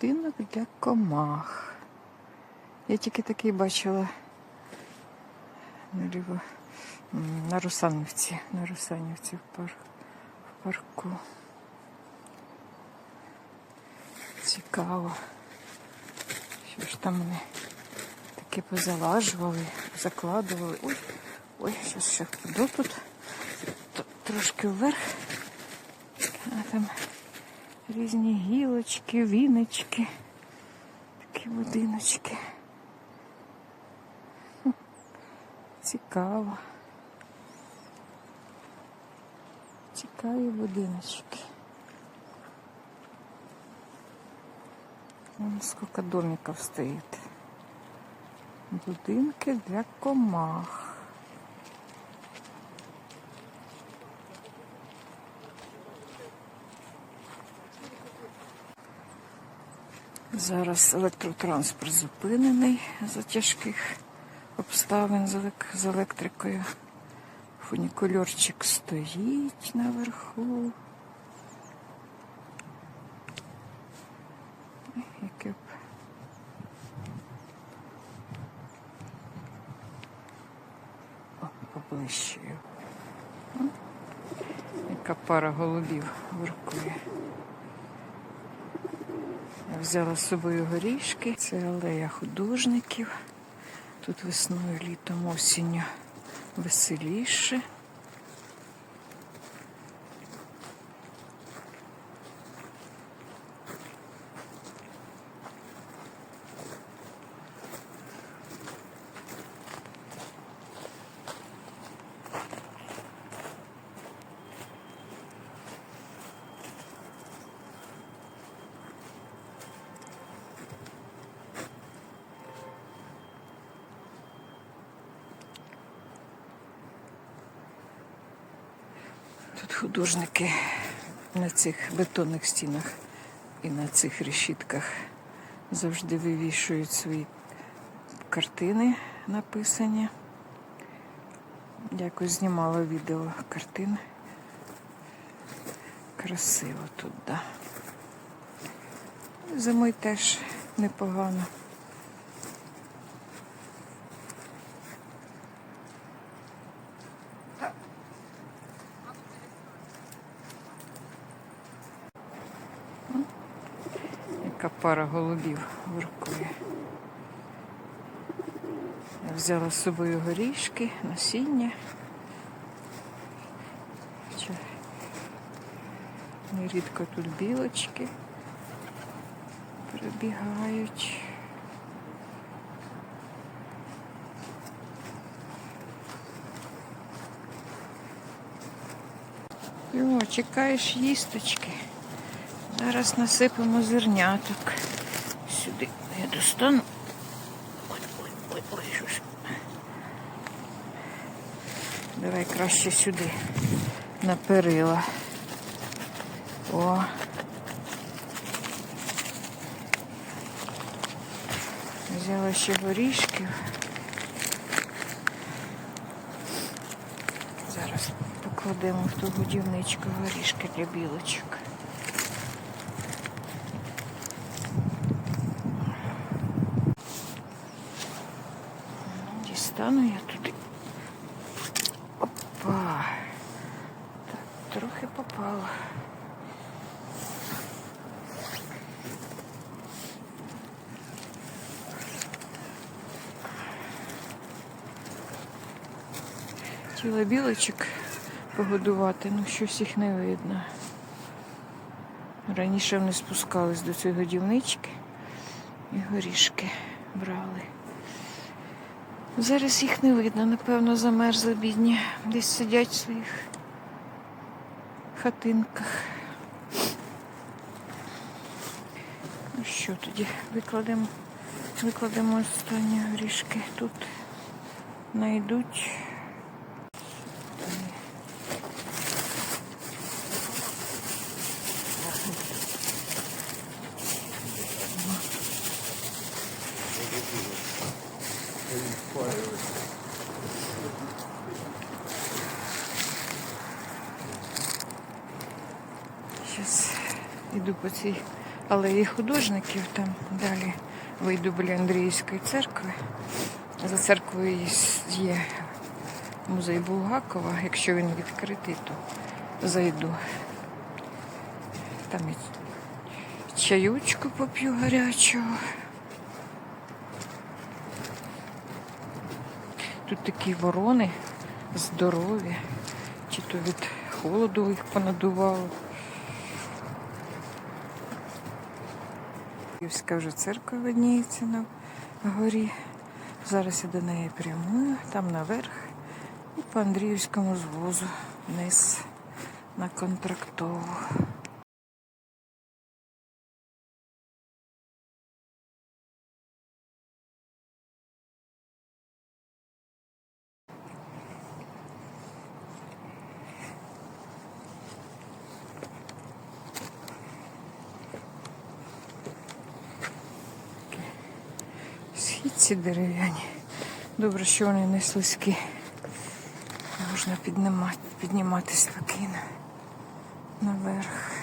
Будинок для комах. Я тільки такий бачила на Русанівці, на Русанівці в, пар, в парку. Цікаво. Що ж там вони таке позалажували, закладували. Ой, ой, щось ще впаду тут. Трошки вверх. А там різні гілочки, віночки, такі будиночки. Цікаво. Цікаві будиночки. Вон сколько домиков стоит. Будинки для комах. Зараз електротранспорт зупинений за тяжких обставин з електрикою. Фунікульорчик стоїть наверху. Яке б. О, поближче. Яка пара голубів воркує. Я взяла з собою горішки. Це алея художників. Тут весною, літом, осінню веселіше. Художники на цих бетонних стінах і на цих решітках завжди вивішують свої картини написані. Якось знімала відео картин. Красиво тут, да. Зимою теж непогано. Яка пара голубів воркує. Я взяла з собою горішки, насіння. Нерідко тут білочки прибігають. Йо, чекаєш їсточки. Зараз насипемо зерняток. Сюди я достану. Ой, ой, ой, ой, що ж. Давай краще сюди на перила. О. Взяла ще горішків. Зараз покладемо в ту годівничку горішки для білочок. Дістану я туди. Опа. Так, трохи попало. Хотіла білочок погодувати, ну щось їх не видно. Раніше вони спускались до цієї годівнички і горішки брали. Зараз їх не видно, напевно, замерзли бідні. Десь сидять в своїх хатинках. Ну що тоді? Викладемо, викладемо останні горішки. Тут знайдуть. Зараз йду по цій алеї художників, там далі вийду біля Андріївської церкви. За церквою є музей Булгакова. Якщо він відкритий, то зайду. Там і чаючку поп'ю гарячого. Тут такі ворони здорові, чи то від холоду їх понадувало. Київська вже церква видніється на горі. Зараз я до неї прямую, там наверх і по Андріївському звозу вниз на контрактову. Східці дерев'яні. Добре, що вони не слизькі. Можна піднімати, піднімати спокійно наверх.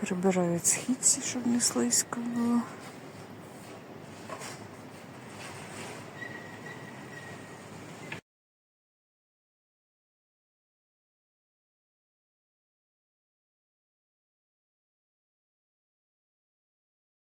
Прибирають східці, щоб не слизько було.